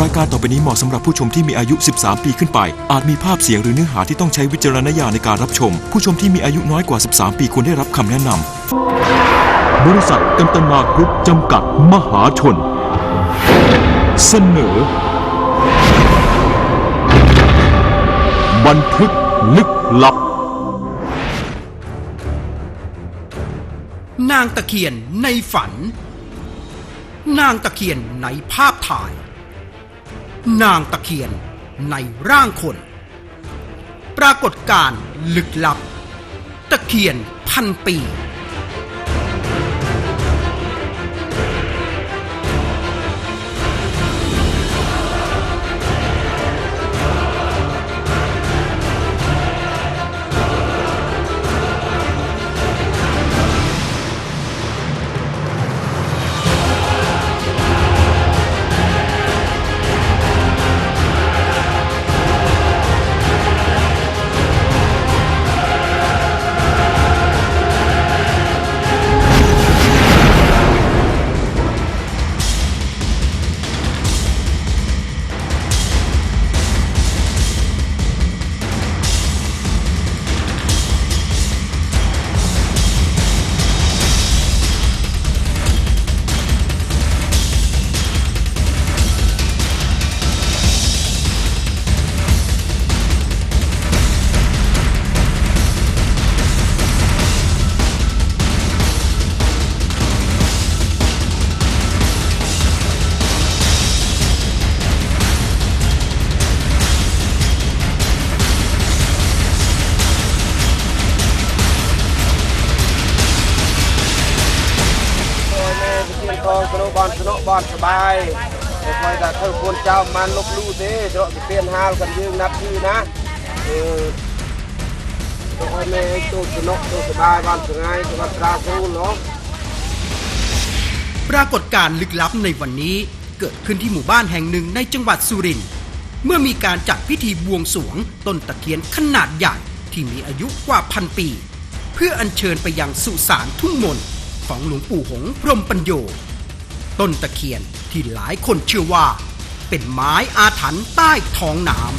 รายการต่อไปนี้เหมาะสำหรับผู้ชมที่มีอายุ 13 ปีขึ้นไป อาจมีภาพเสียงหรือเนื้อหาที่ต้องใช้วิจารณญาณในการรับชม ผู้ชมที่มีอายุน้อยกว่า 13 ปีควรได้รับคำแนะนำ บริษัทกันตนากรุ๊ปจำกัดมหาชน เสนอ บันทึกลึกลับ นางตะเคียนในฝัน นางตะเคียนในภาพถ่าย นางตะเคียนในร่างคน ปรากฏการลึกลับ ตะเคียนพันปี องสนุกบอลสนุกบอลสบายเดี๋ยวคอยแต่เธอควรเจ้ามันลบลู่สิเดี๋ยวเปลี่ยนฮาวกันยืงนับชื่อนะเออโอ้ยแม่ตัวสนุกตัวสบายบอลสงายตัวตราสู้เนาะปรากฏการลึกลับในวันนี้เกิดขึ้นที่หมู่บ้านแห่งหนึ่งในจังหวัดสุรินทร์เมื่อมีการจัดพิธีบวงสรวงต้นตะเคียนขนาดใหญ่ที่มีอายุกว่าพันปี เพื่ออัญเชิญไปยังสุสานทุ่งมนต์ของหลวงปู่หงส์พรมปัญโย ต้นตะเคียนที่หลายคนเชื่อว่า เป็นไม้อาถรรพ์ใต้ท้องน้ำ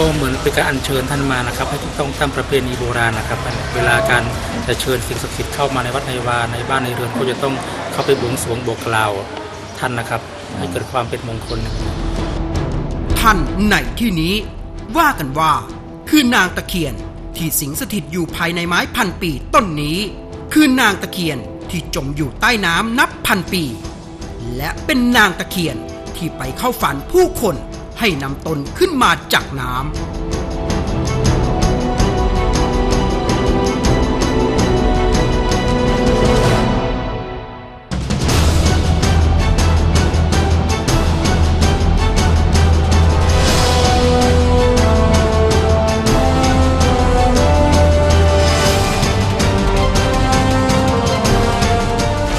ก็เหมือนเป็นการอัญเชิญท่านมานะครับให้ถูกต้องตามประเพณีโบราณนะครับ เวลาการจะเชิญสิ่งศักดิ์สิทธิ์เข้ามาในวัดในวาในบ้านในเรือนก็จะต้อง เข้าไปบวงสรวงบอกกล่าวท่านนะครับ ให้เกิดความเป็นมงคลท่านในที่นี้ ว่ากันว่า คือนางตะเคียนที่สิงสถิตอยู่ภายในไม้พันปีต้นนี้ คือนางตะเคียนที่จมอยู่ใต้น้ำนับพันปี และเป็นนางตะเคียนที่ไปเข้าฝันผู้คนให้นำตนขึ้นมาจากน้ำ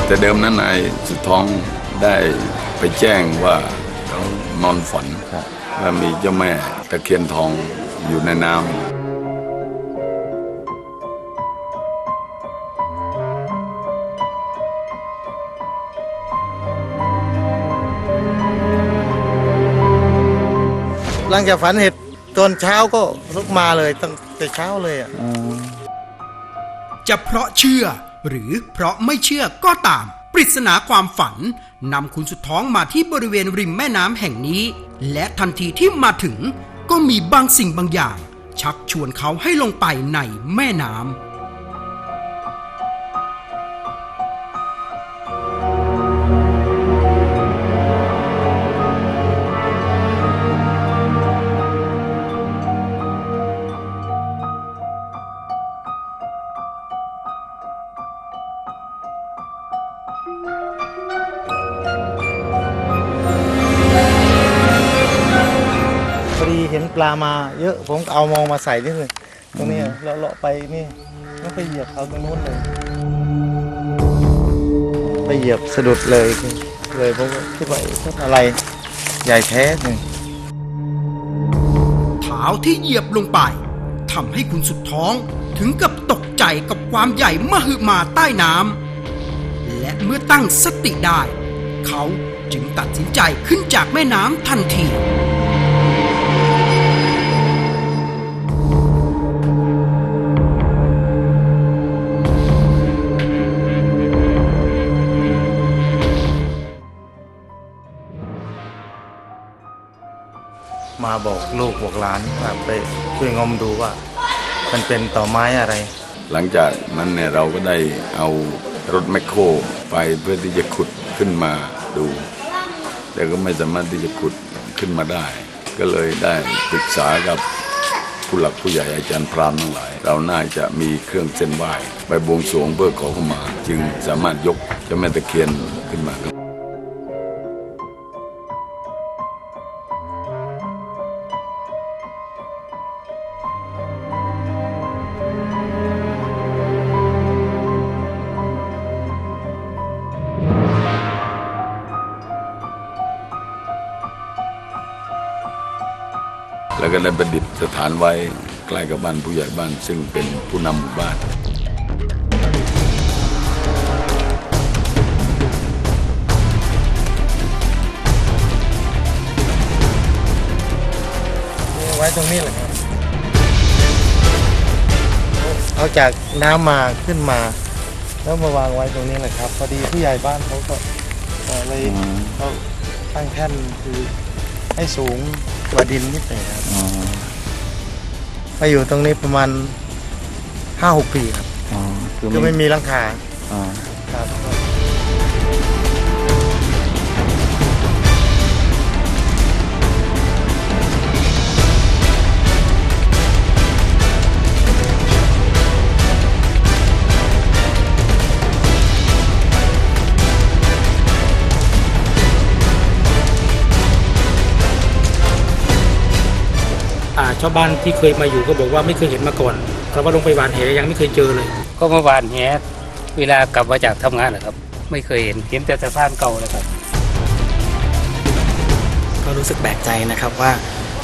แต่เดิมนั้นนายสุดท้องได้ไปแจ้งว่าเขานอนฝันว่ามีเจ้าแม่ตะเคียนทองอยู่ในน้ำหลังจากฝันเห็ดตอนเช้าก็ลุกมาเลยตั้งแต่เช้าเลยอะจะเพราะเชื่อ หรือเพราะไม่เชื่อก็ตาม ปริศนาความฝันนำคุณสุดท้องมาที่บริเวณริมแม่น้ำแห่งนี้ และทันทีที่มาถึง ก็มีบางสิ่งบางอย่าง ชักชวนเขาให้ลงไปในแม่น้ำ มาเยอะผมก็เอามองมาใส่นิดนึงตรงนี้เลาะเลาะไปนี่แล้วไปเหยียบเอาตรงนู้นเลย ไปเหยียบสะดุดเลยเลยผมก็คิดว่าเอ๊ะอะไรใหญ่แท้หนึ่งเท้าที่เหยียบลงไปทำให้คุณสุดท้องถึงกับตกใจกับความใหญ่มหึมาใต้น้ำและเมื่อตั้งสติได้ เขาจึงตัดสินใจขึ้นจากแม่น้ำทันที บอกลูกบอกหลานว่าไปช่วยงมดูว่า มันเป็นต่อไม้อะไร หลังจากนั้นเนี่ยเราก็ได้เอารถแมคโครไปเพื่อที่จะขุดขึ้นมาดู แต่ก็ไม่สามารถที่จะขุดขึ้นมาได้ ก็เลยได้ปรึกษากับผู้หลักผู้ใหญ่อาจารย์พรามทั้งหลาย เราน่าจะมีเครื่องเส้นไหว้ไปบวงสรวงเพื่อขอเข้ามา จึงสามารถยกเจ้าแม่ตะเคียนขึ้นมาครับ แล้วก็ได้ประดิษฐานไว้ใกล้กับบ้านผู้ใหญ่บ้าน ซึ่งเป็นผู้นำหมู่บ้าน ไว้ตรงนี้แหละครับเอาจากน้ำมาขึ้นมา แล้วมาวางไว้ตรงนี้แหละครับพอดีผู้ใหญ่บ้านเขาก็เอ่อเลยเขาตั้งแท่นคือให้สูง กว่าดินนิดหน่อยครับมาอยู่ตรงนี้ประมาณห้าหกปีครับคือไม่มีหลังคาครับอ่ ชาวบ้านที่เคยมาอยู่ก็บอกว่าไม่เคยเห็นมาก่อนเขาว่าลงไปหวานเหยังไม่เคยเจอเลย ก็เมื่อวานแหเวลากลับมาจากทำงานนะครับ ไม่เคยเห็นเห็นแต่สะพานเก่าเลยครับ ก็รู้สึกแปลกใจนะครับว่า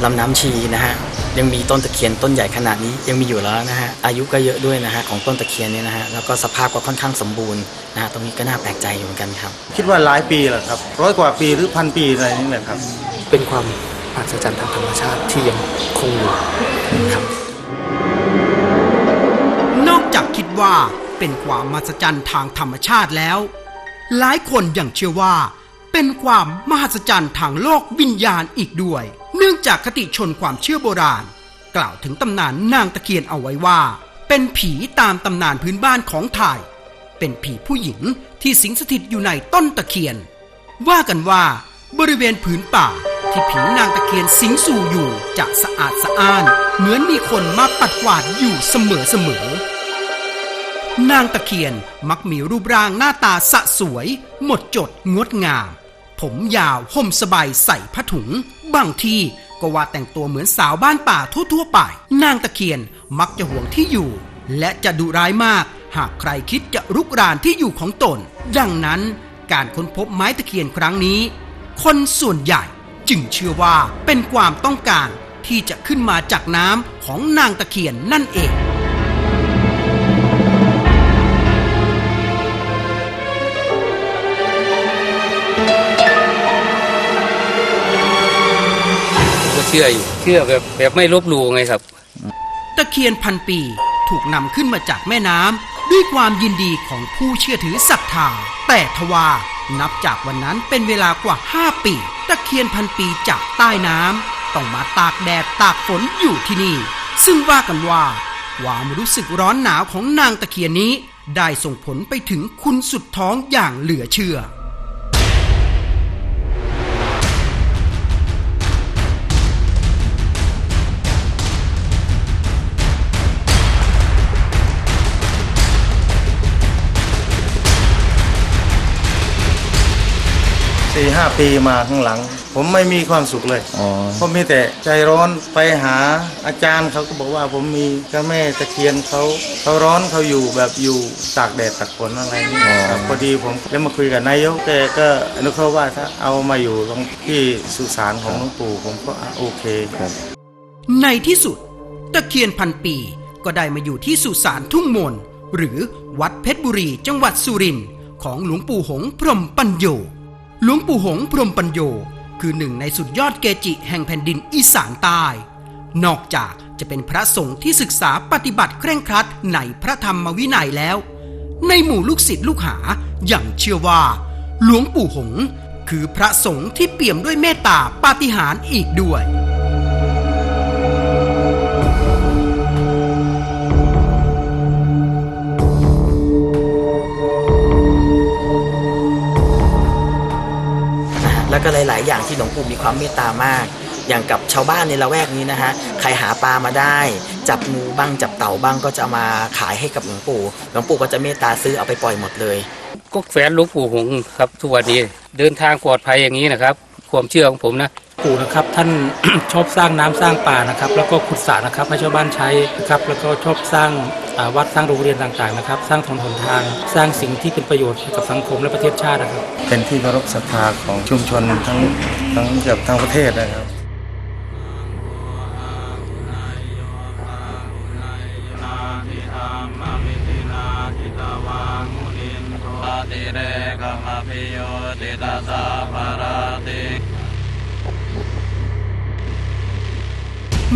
ลำน้ำชีนะฮะยังมีต้นตะเคียนต้นใหญ่ขนาดนี้ยังมีอยู่แล้วนะฮะอายุก็เยอะด้วยนะฮะของต้นตะเคียนเนี่ยนะฮะแล้วก็สภาพก็ค่อนข้างสมบูรณ์นะฮะตรงนี้ก็น่าแปลกใจอยู่เหมือนกันครับ คิดว่าหลายปีแหละครับร้อยกว่าปีหรือพันปีอะไรนี่แหละครับ เป็นความ มหัศจรรย์ทางธรรมชาติที่ยังคงอยู่ครับนอกจากคิดว่าเป็นความมหัศจรรย์ทางธรรมชาติแล้ว หลายคนยังเชื่อว่า เป็นความมหัศจรรย์ทางโลกวิญญาณอีกด้วย เนื่องจากคติชนความเชื่อโบราณ กล่าวถึงตำนานนางตะเคียนเอาไว้ว่า เป็นผีตามตำนานพื้นบ้านของไทย เป็นผีผู้หญิงที่สิงสถิตอยู่ในต้นตะเคียน ว่ากันว่าบริเวณผืนป่า ที่ผีนางตะเคียนสิงสู่อยู่จะสะอาดสะอ้าน เหมือนมีคนมาปัดกวาดอยู่เสมอเสมอนางตะเคียนมักมีรูปร่างหน้าตาสะสวย หมดจดงดงาม ผมยาวห่มสบายใส่ผ้าถุง บางทีก็ว่าแต่งตัวเหมือนสาวบ้านป่าทั่วๆไป นางตะเคียนมักจะห่วงที่อยู่ และจะดุร้ายมาก หากใครคิดจะรุกรานที่อยู่ของตน ดังนั้นการค้นพบไม้ตะเคียนครั้งนี้ คนส่วนใหญ่ จึงเชื่อว่าเป็นความต้องการที่จะขึ้นมาจากน้ำของนางตะเคียนนั่นเอง ก็เชื่ออยู่เชื่อแบบแบบไม่ลบหลู่ไงครับ ตะเคียนพันปีถูกนำขึ้นมาจากแม่น้ำด้วยความยินดีของผู้เชื่อถือศรัทธาแต่ทว่านับจากวันนั้นเป็นเวลากว่า 5 ปี ตะเคียนพันปีจากใต้น้ำต้องมาตากแดดตากฝนอยู่ที่นี่ ซึ่งว่ากันว่าความรู้สึกร้อนหนาวของนางตะเคียนนี้ ได้ส่งผลไปถึงคุณสุดท้องอย่างเหลือเชื่อ สี่ห้าปีมาข้างหลัง ผมไม่มีความสุขเลยอ๋อผมมีแต่ใจร้อนไปหาอาจารย์เขาก็บอกว่าผมมีเจ้าแม่ตะเคียนเขาเขาร้อนเขาอยู่แบบอยู่ตากแดดตากฝนอะไรนี่ครับพอดีผมได้มาคุยกับนายกแกก็อนุเคราะห์ว่าถ้าเอามาอยู่ตรงที่สุสานของหลวงปู่ผมก็อะโอเคในที่สุด ตะเคียนพันปีก็ได้มาอยู่ที่สุสานทุ่งมนหรือวัดเพชรบุรีจังหวัดสุรินทร์ของหลวงปู่หงส์พรหมปัญโย หลวงปู่หงพรมปัญโย คือหนึ่งในสุดยอดเกจิแห่งแผ่นดินอีสานใต้ นอกจากจะเป็นพระสงฆ์ที่ศึกษาปฏิบัติเคร่งครัดในพระธรรมวินัยแล้ว ในหมู่ลูกศิษย์ลูกหาอย่างเชื่อว่า หลวงปู่หง คือพระสงฆ์ที่เปี่ยมด้วยเมตตาปาฏิหาริย์อีกด้วย แล้วก็หลาย ๆ อย่างที่หลวงปู่มีความเมตตามาก อย่างกับชาวบ้านในละแวกนี้นะฮะใครหาปลามาได้ จับงูบ้างจับเต่าบ้างก็จะมาขายให้กับหลวงปู่หลวงปู่ก็จะเมตตาซื้อเอาไปปล่อยหมดเลย ก็แฟนหลูกปู่หงครับทุกวันนี้เดินทางปลอดภัยอย่างนี้นะครับ ความเชื่อของผมนะปู่นะครับท่าน ชอบสร้างน้ำสร้างป่านะครับ แล้วก็ขุดสระนะครับให้ชาวบ้านใช้นะครับแล้วก็ชอบสร้าง วัดสร้างโรงเรียนต่างๆนะครับ สร้างถนนหนทาง สร้างสิ่งที่เป็นประโยชน์ให้กับสังคมและประเทศชาตินะครับ เป็นที่เคารพศรัทธาของชุมชนทั้งทั้งเกือบทั้งประเทศนะครับ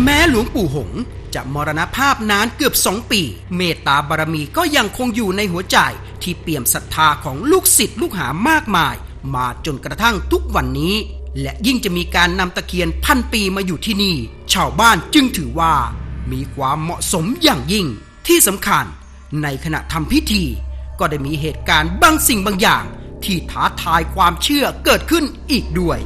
แม้หลวงปู่หงส์ จะมรณภาพนานเกือบสองปี เมตตาบารมีก็ยังคงอยู่ในหัวใจ ที่เปี่ยมศรัทธาของลูกศิษย์ลูกหามากมาย มาจนกระทั่งทุกวันนี้ และยิ่งจะมีการนำตะเคียนพันปีมาอยู่ที่นี่ ชาวบ้านจึงถือว่า มีความเหมาะสมอย่างยิ่ง ที่สำคัญ ในขณะทำพิธี ก็ได้มีเหตุการณ์บางสิ่งบางอย่าง ที่ท้าทายความเชื่อเกิดขึ้นอีกด้วย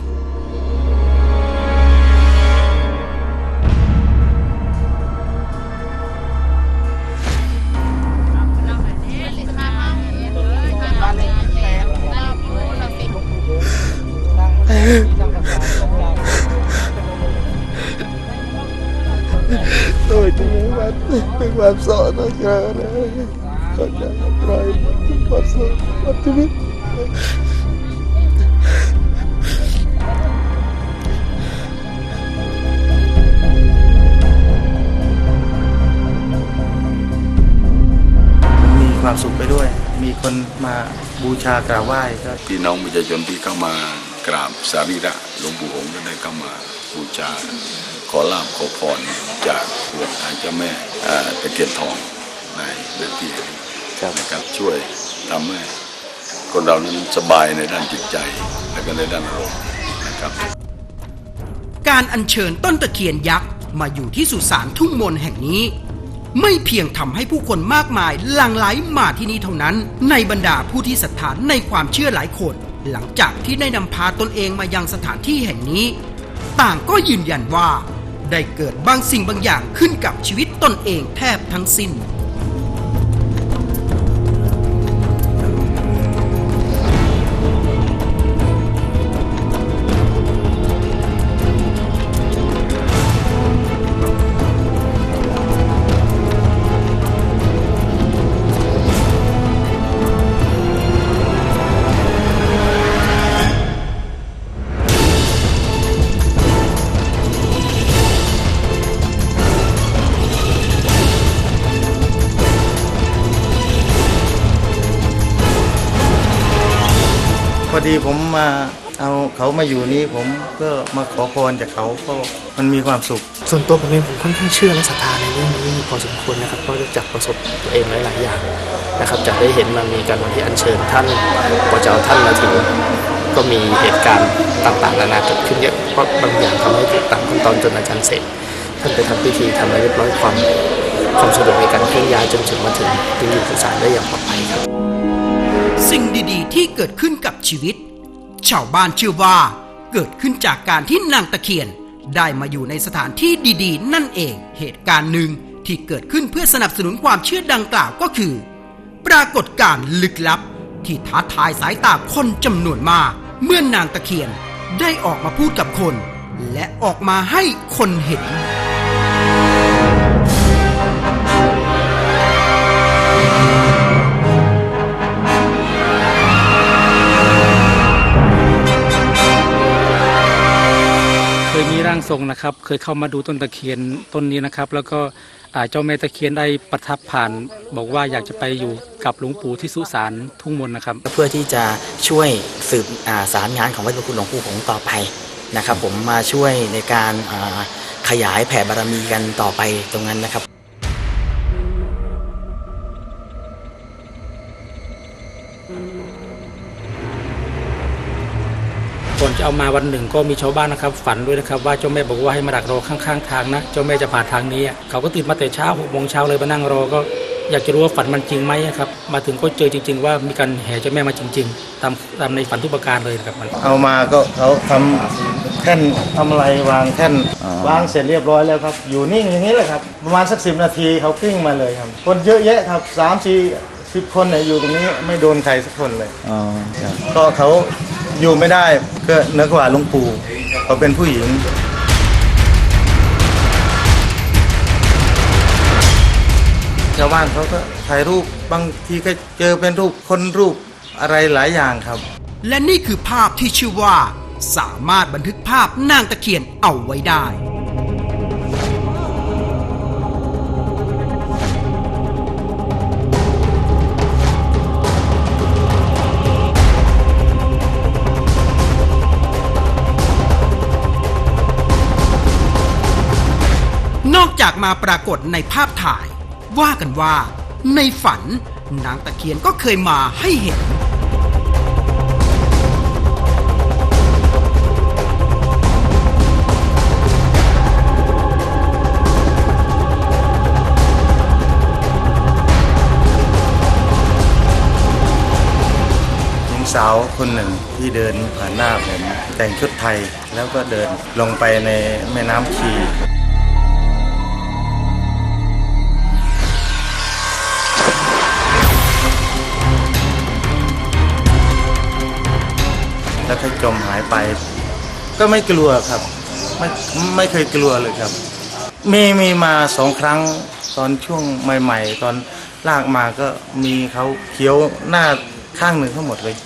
tôi chỉ muốn bắt mình làm sợ nó chờ nữa còn chẳng rồi bắt sợ bắt chứ biết มีความสุขไปด้วย มีคนมาบูชากราบไหว้ก็ พี่น้องประชาชนที่เข้ามา กราบสารีระหลวงปู่หงส์ก็ได้เข้ามาบูชาขอลาบขอพรจากหลวงทางเจ้าแม่อ่าตะเคียนทองในเรื่องที่นะครับช่วยทำให้คนเรานั้นสบายในด้านจิตใจ และก็ในด้านอารมณ์นะครับการอัญเชิญต้นตะเคียนยักษ์มาอยู่ที่สุสานทุ่งมนแห่งนี้ ไม่เพียงทำให้ผู้คนมากมายหลั่งไหลมาที่นี่เท่านั้น ในบรรดาผู้ที่ศรัทธาในความเชื่อหลายคน หลังจากที่ได้นำพาตนเองมายังสถานที่แห่งนี้ ต่างก็ยืนยันว่า ได้เกิดบางสิ่งบางอย่างขึ้นกับชีวิตตนเองแทบทั้งสิ้น ดีผมมาเอาเขามาอยู่นี้ผมก็มาขอพรจากเขาก็มันมีความสุข ส่วนตัวผมเองผมค่อนข้างเชื่อและศรัทธาในเรื่องนี้พอสมควรนะครับเพราะจากประสบตัวเองหลายๆอย่างนะครับจากได้เห็นมันมีการวันที่อัญเชิญท่านกว่าจะเอาท่านมาถึงก็มีเหตุการณ์ต่างๆนานาเกิดขึ้นเยอะเพราะบางอย่างทำให้ถูกตามขั้นตอนจนอาจารย์เสร็จท่านไปทำพิธีทำอะไรเรียบร้อยความความสะดวกในการเคลื่อนย้ายจนถึงมาถึงถึงอยู่สุสานได้อย่างปลอดภัยครับ สิ่งดีๆ ที่เกิดขึ้นกับชีวิต ชาวบ้านเชื่อว่า เกิดขึ้นจากการที่นางตะเคียน ได้มาอยู่ในสถานที่ดีๆ นั่นเอง เหตุการณ์หนึ่งที่เกิดขึ้นเพื่อสนับสนุนความเชื่อดังกล่าวก็คือ ปรากฏการณ์ลึกลับ ที่ท้าทายสายตาคนจำนวนมากเมื่อนางตะเคียนได้ออกมาพูดกับคน และออกมาให้คนเห็น ทรงนะครับ เคยเข้ามาดูต้นตะเคียนต้นนี้นะครับ แล้วก็เจ้าแม่ตะเคียนได้ประทับผ่าน บอกว่าอยากจะไปอยู่กับหลวงปู่ที่สุสานทุ่งมนนะครับ เพื่อที่จะช่วยสืบสารงานของวัดพระคุณหลวงปู่หงต่อไปนะครับ ผมมาช่วยในการขยายแผ่บารมีกันต่อไปตรงนั้นนะครับ ก่อนจะเอามาวันหนึ่งก็มีชาวบ้านนะครับฝันด้วยนะครับว่าเจ้าแม่บอกว่าให้มาดักรอข้างๆทางนะเจ้าแม่จะผ่านทางนี้อะเขาก็ตื่นมาแต่เช้าหกโมงเช้าเลยมานั่งรอก็อยากจะรู้ว่าฝันมันจริงไหมอะครับ มาถึงก็เจอจริง ๆ ว่ามีการแห่เจ้าแม่มาจริง ๆ ตามตามในฝันทุกประการเลยนะครับมันเอามาก็เขาทำแท่นทำอะไรวางแท่นวางเสร็จเรียบร้อยแล้วครับ อยู่นิ่งอย่างนี้แหละครับ ประมาณสักสินาทีเขากลิ้งมาเลยครับ คนเยอะแยะครับสามสี่สิบคนเนี่ยอยู่ตรงนี้ไม่โดนใครสักคนเลยก็เขา อยู่ไม่ได้ก็เนื้อกว่าหลุงปู่เขาเป็นผู้หญิง ชาวบ้านเขาก็ถ่ายรูปบางทีก็เจอเป็นรูปคนรูปอะไรหลายอย่างครับ และนี่คือภาพที่ชื่อว่า สามารถบันทึกภาพนางตะเคียนเอาไว้ได้ จากมาปรากฏในภาพถ่าย ว่ากันว่า ในฝันนางตะเคียนก็เคยมาให้เห็น หญิงสาวคนหนึ่งที่เดินผ่านหน้าผมแต่งชุดไทยแล้วก็เดินลงไปในแม่น้ำชี แล้วก็จมหายไป ก็ไม่กลัวครับ ไม่ไม่เคยกลัวเลยครับ มีมีมาสองครั้งตอนช่วงใหม่ ๆ ตอนลากมาก็มีเขาเขียวหน้าข้างหนึ่งทั้งหมดเลย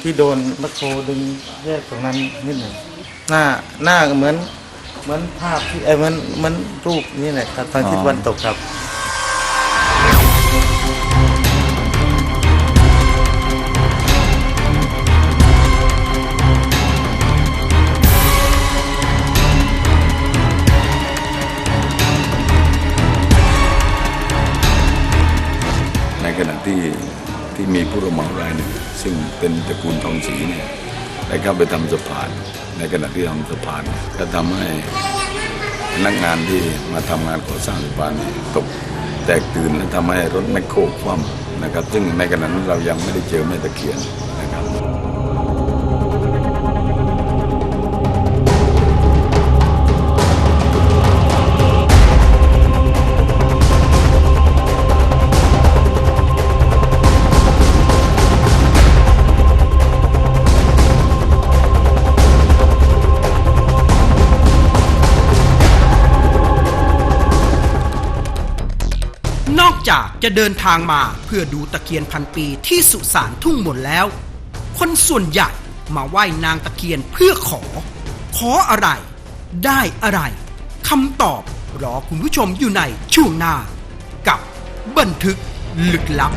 ที่โดนมัคโครดึงแยกตรงนั้นนิดหนึ่งหน้าหน้าเหมือนเหมือนภาพที่เอยเหมือนเหมือนรูปนี่แหละครับตอนทิศวันตกครับ เป็นตระกูลทองศรีเนี่ยได้เข้าไปทำสะพาน ในขณะที่ทำสะพาน ก็ทำให้พนักงานที่มาทำงานก่อสร้างสะพานตกแตกตื่นและทำให้รถแมคโครคว่ำนะครับ ซึ่งในขณะนั้นเรายังไม่ได้เจอแม่ตะเคียน นอกจากจะเดินทางมาเพื่อดูตะเคียนพันปีที่สุสานทุ่งมนแล้ว คนส่วนใหญ่มาไหว้นางตะเคียนเพื่อขอ ขออะไร ได้อะไรคำตอบรอคุณผู้ชมอยู่ในช่วงหน้า กับบันทึกลึกลับ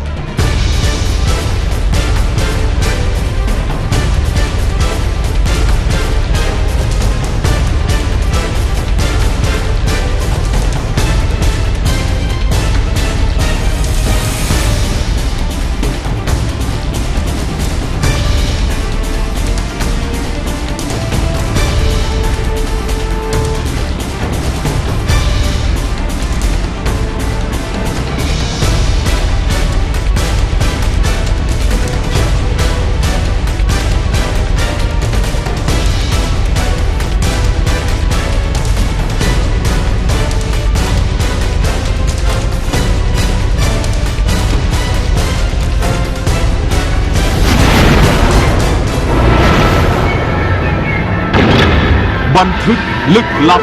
ลึกลับ